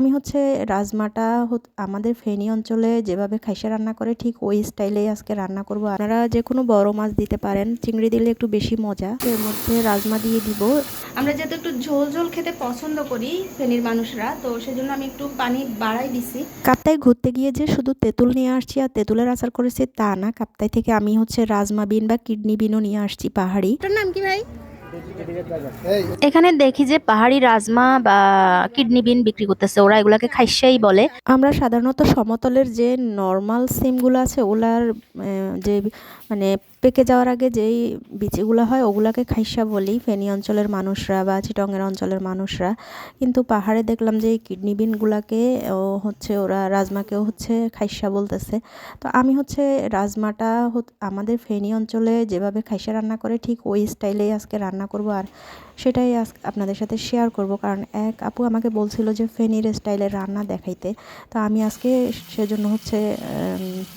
আমি হচ্ছে রাজমাটা আমাদের ফেনী অঞ্চলে যেভাবে খাইসা রান্না করে, ঠিক ওই স্টাইলেই আজকে রান্না করব। আপনারা যে কোনো বড় মাছ দিতে পারেন, চিংড়ি দিলে একটু বেশি মজা। এর মধ্যে রাজমা দিয়ে দিব। আমরা যেহেতু একটু ঝোল ঝোল খেতে পছন্দ করি ফেনীর মানুষরা, তো সেজন্য আমি একটু পানি বাড়াই দিছি। কাপ্তায় ঘুরতে গিয়ে যে শুধু তেঁতুল নিয়ে আসছি আর তেঁতুলের আচার করেছি তা না, কাপ্তাই থেকে আমি হচ্ছে রাজমা বিন বা কিডনি বিনও নিয়ে আসছি পাহাড়ি। এটার নাম কি ভাই? এখানে দেখি যে পাহাড়ি রাজমা বা কিডনি বিন বিক্রি করতেছে, ওরা এগুলাকে খাইসাই বলে। আমরা সাধারণত সমতলের যে নর্মাল সিমগুলো আছে, ওলার যে মানে পেকে যাওয়ার আগে যেই বিচিগুলো হয়, ওগুলাকে খাইসা বলি। ফেনী অঞ্চলের মানুষরা বা চিটংয়ের অঞ্চলের মানুষরা। কিন্তু পাহাড়ে দেখলাম যে এই কিডনি বিনগুলাকে ও হচ্ছে, ওরা রাজমাকেও হচ্ছে খাইসা বলতেছে। তো আমি হচ্ছে রাজমাটা আমাদের ফেনী অঞ্চলে যেভাবে খাইসা রান্না করে, ঠিক ওই স্টাইলেই আজকে রান্না করব আর সেটাই আজ আপনাদের সাথে শেয়ার করব। কারণ এক আপু আমাকে বলছিল যে ফেনীর স্টাইলের রান্না দেখাইতে। তো আমি আজকে সেজন্য হচ্ছে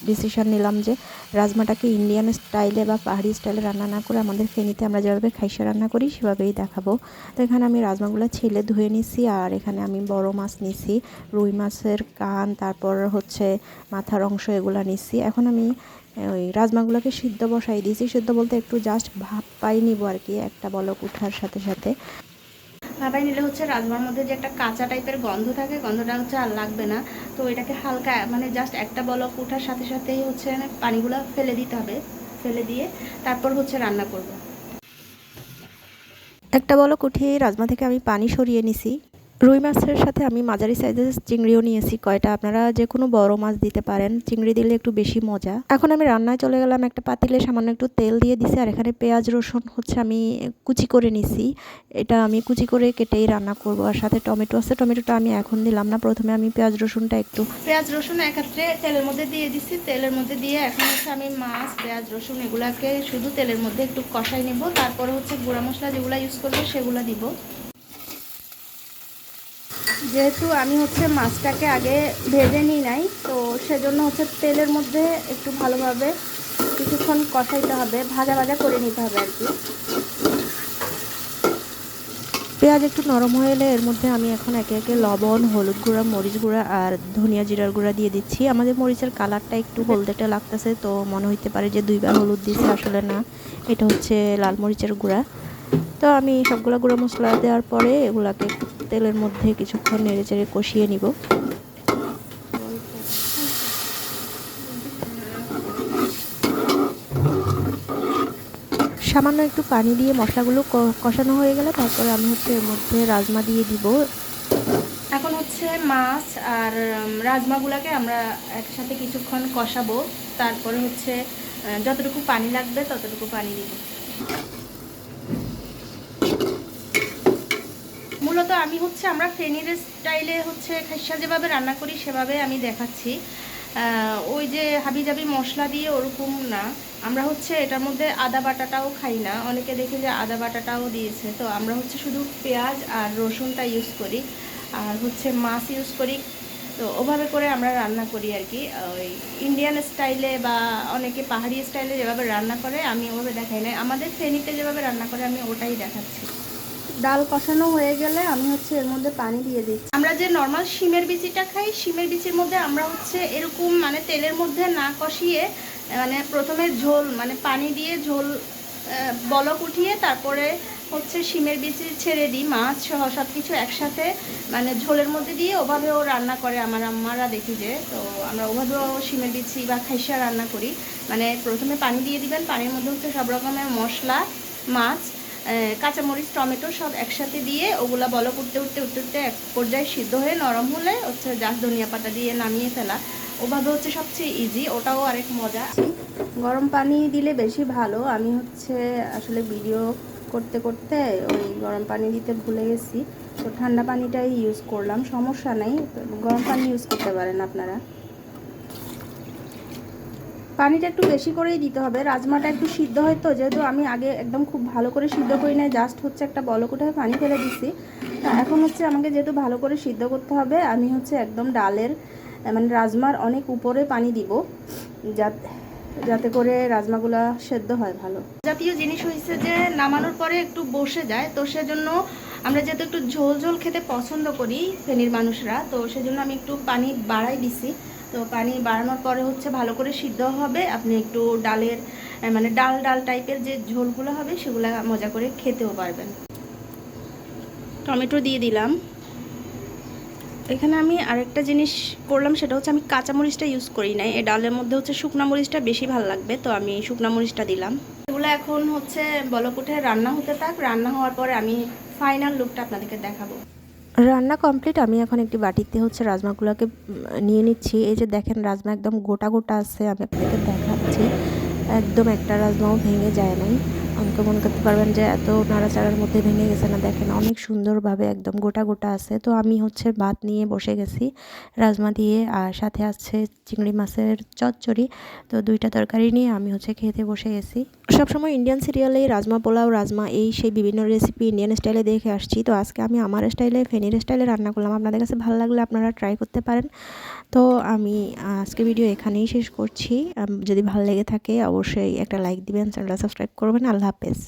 ডিসিশন নিলাম যে রাজমাটাকে ইন্ডিয়ান স্টাইলে বা পাহাড়ি স্টাইলে রান্না না করে আমাদের ফেনীতে আমরা যেভাবে খাইসা রান্না করি, সেভাবেই দেখাবো। তো এখানে আমি রাজমাগুলো ছিলে ধুয়ে নিছি আর এখানে আমি বড় মাছ নিছি, রুই মাছের কান, তারপর হচ্ছে মাথার অংশ এগুলো নিছি। এখন আমি ওই রাজমাগুলোকে সিদ্ধ বসাই দিয়েছি। সিদ্ধ বলতে একটু জাস্ট ভাপ পাই নিব আর কি একটা বলক উঠার সাথে সাথে। ভাবাই নিলে হচ্ছে রাজমার মধ্যে যে একটা কাঁচা টাইপের গন্ধ থাকে গন্ধটা হচ্ছে আর লাগবে না। তো এটাকে হালকা মানে জাস্ট একটা বলক ওঠার সাথে সাথেই হচ্ছে পানিগুলো ফেলে দিতে হবে। ফেলে দিয়ে তারপর হচ্ছে রান্না করব। একটা বলক উঠিয়ে রাজমা থেকে আমি পানি সরিয়ে নিছি। রুই মাছের সাথে আমি মাঝারি সাইজের চিংড়িও নিয়েছি, কয়টা আপনারা যে কোনো বড় মাছ দিতে পারেন, চিংড়ি দিলে একটু বেশি মজা। এখন আমি রান্নায় চলে গেলাম একটা পাতিলে, সামান্য একটু তেল দিয়ে দিছি, আর এখানে পেঁয়াজ, রসুন হচ্ছে আমি কুচি করে নিছি। এটা আমি কুচি করে কেটেই রান্না করব, আর সাথে টমেটো আছে, টমেটোটা আমি এখন দিলাম না, প্রথমে আমি পেঁয়াজ, রসুনটা একটু পেঁয়াজ, রসুন এক্ষেত্রে তেলের মধ্যে দিয়ে দিছি, তেলের মধ্যে দিয়ে এখন হচ্ছে আমি মাছ, পেঁয়াজ, রসুন এগুলাকে শুধু তেলের মধ্যে একটু কষাই নেব, তারপরে হচ্ছে গুঁড়া মশলা যেগুলো ইউজ করব সেগুলো দিব। যেহেতু আমি হচ্ছে মাছটাকে আগে ভেজে নিই নাই, তো সেজন্য হচ্ছে তেলের মধ্যে একটু ভালোভাবে কিছুক্ষণ কষাইতে হবে, ভাজা ভাজা করে নিতে হবে আর কি। পেঁয়াজ একটু নরম হয়ে এলে এর মধ্যে আমি এখন একে একে লবণ, হলুদ গুঁড়া, মরিচ গুঁড়া আর ধনিয়া জিরার গুঁড়া দিয়ে দিচ্ছি। আমাদের মরিচের কালারটা একটু হলদেটে লাগতেছে, তো মনে হইতে পারে যে দুইবার হলুদ দিচ্ছে আসলে না। এটা হচ্ছে লাল মরিচের গুঁড়া। তো আমি সবগুলো গুঁড়া মশলা দেওয়ার পরে এগুলাকে তেলের মধ্যে কিছুক্ষণ নেড়ে চেড়ে কষিয়ে নিব। সামান্য একটু পানি দিয়ে মশলাগুলো কষানো হয়ে গেলে তারপরে আমি হচ্ছে এর মধ্যে রাজমা দিয়ে দিব। এখন হচ্ছে মাছ আর রাজমাগুলোকে আমরা একসাথে কিছুক্ষণ কষাবো। তারপরে হচ্ছে যতটুকু পানি লাগবে ততটুকু পানি দিব। আমি হচ্ছে, আমরা ফেনির স্টাইলে হচ্ছে খাইসা যেভাবে রান্না করি, সেভাবে আমি দেখাচ্ছি। ওই যে হাবিজাবি মশলা দিয়ে ওরকম না। আমরা হচ্ছে এটার মধ্যে আদা বাটাটাও খাই না। অনেকে দেখে যে আদা বাটাটাও দিয়েছে। তো আমরা হচ্ছে শুধু পেঁয়াজ আর রসুনটা ইউজ করি। আর হচ্ছে মাছ ইউজ করি। তো ওভাবে করে আমরা রান্না করি আর কি। ওই ইন্ডিয়ান স্টাইলে বা অনেকে পাহাড়ি স্টাইলে যেভাবে রান্না করে, আমি ওভাবে দেখাই না আমাদের ফেনীতে যেভাবে রান্না করে, আমি ওটাই দেখাচ্ছি। ডাল কষানো হয়ে গেলে আমি হচ্ছে এর মধ্যে পানি দিয়ে দিচ্ছি। আমরা যে নর্মাল শিমের বিচিটা খাই, শিমের বিচির মধ্যে আমরা হচ্ছে এরকম মানে তেলের মধ্যে না কষিয়ে মানে প্রথমে ঝোল মানে পানি দিয়ে ঝোল বলক উঠিয়ে তারপরে হচ্ছে শিমের বিচি ছেড়ে দিই, মাছ সহ সব কিছু একসাথে মানে ঝোলের মধ্যে দিয়ে ওভাবেও রান্না করে আমার আম্মারা দেখি যে, তো আমরা ওভাবেও শিমের বিচি বা খাইসা রান্না করি। মানে প্রথমে পানি দিয়ে দিবেন, পানির মধ্যে হচ্ছে সব রকমের মশলা, মাছ কাঁচামরিচ, টমেটো সব একসাথে দিয়ে ওগুলা বলক উঠতে উঠতে উঠতে উঠতে এক পর্যায়ে সিদ্ধ হয়ে নরম হলে হচ্ছে জাস ধনিয়া পাতা দিয়ে নামিয়ে ফেলা। ওভাবে হচ্ছে সবচেয়ে ইজি ওটাও আরেক মজা। গরম পানি দিলে বেশি ভালো। আমি হচ্ছে আসলে ভিডিও করতে করতে ওই গরম পানি দিতে ভুলে গেছি। তো ঠান্ডা পানিটাই ইউজ করলাম। সমস্যা নেই। গরম পানি ইউজ করতে পারেন আপনারা। পানিটা একটু বেশি করেই দিতে হবে। রাজমাটা একটু সিদ্ধ হয় তো, যেহেতু আমি আগে একদম খুব ভালো করে সিদ্ধ করি নাই জাস্ট হচ্ছে একটা বলকুটায় পানি ফেলে দিছি। এখন হচ্ছে আমাকে যেহেতু ভালো করে সিদ্ধ করতে হবে, আমি হচ্ছে একদম ডালের মানে রাজমার অনেক উপরে পানি দিব, যাতে যাতে করে রাজমাগুলা সেদ্ধ হয় ভালো। জাতীয় জিনিস হয়েছে যে নামানোর পরে একটু বসে যায়, তো সেজন্য আমরা যেহেতু একটু ঝোল ঝোল খেতে পছন্দ করি ফেনীর মানুষরা, তো সেজন্য আমি একটু পানি বাড়াই দিছি। তো পানি বাড়ানোর পরে হচ্ছে ভালো করে সিদ্ধ হবে। আপনি একটু ডালের মানে ডাল ডাল টাইপের যে ঝোলগুলো হবে সেগুলো মজা করে খেতেও পারবেন। টমেটো দিয়ে দিলাম। এখানে আমি আরেকটা জিনিস করলাম, সেটা হচ্ছে আমি কাঁচা মরিচটা ইউজ করি নাই। এই ডালের মধ্যে হচ্ছে শুকনা মরিচটা বেশি ভালো লাগবে, তো আমি শুকনা মরিচটা দিলাম। এগুলো এখন হচ্ছে বলকুঠে রান্না হতে থাক। রান্না হওয়ার পরে আমি ফাইনাল লুকটা আপনাদেরকে দেখাবো। রান্না কমপ্লিট আমি এখন একটি বাটিতে হচ্ছে রাজমাগুলোকে নিয়ে নিচ্ছি। এই যে দেখেন, রাজমা একদম গোটা গোটা আছে, আমি আপনাদেরকে দেখাচ্ছি। একদম একটা রাজমাও ভেঙে যায় নাই। অনেকে মনে করতে পারবেন যে এত নাড়াচাড়ার মধ্যে ভেঙে গেছে না। দেখেন, অনেক সুন্দরভাবে একদম গোটা গোটা আছে। তো আমি হচ্ছে ভাত নিয়ে বসে গেছি রাজমা দিয়ে, আর সাথে আছে চিংড়ি মাছের চচ্চড়ি। তো দুইটা তরকারি নিয়ে আমি হচ্ছে খেতে বসে গেছি। সবসময় ইন্ডিয়ান সিরিয়ালে রাজমা পোলাও, রাজমা এই সেই বিভিন্ন রেসিপি ইন্ডিয়ান স্টাইলে দেখে আসছি। তো আজকে আমি আমার স্টাইলে ফেনির স্টাইলে রান্না করলাম। আপনাদের কাছে ভালো লাগলে আপনারা ট্রাই করতে পারেন। তো আমি আজকে ভিডিও এখানেই শেষ করছি। যদি ভালো লেগে থাকে অবশ্যই একটা লাইক দিবেন চ্যানেলটা সাবস্ক্রাইব করবেন। আল্লাহ হাফেজ।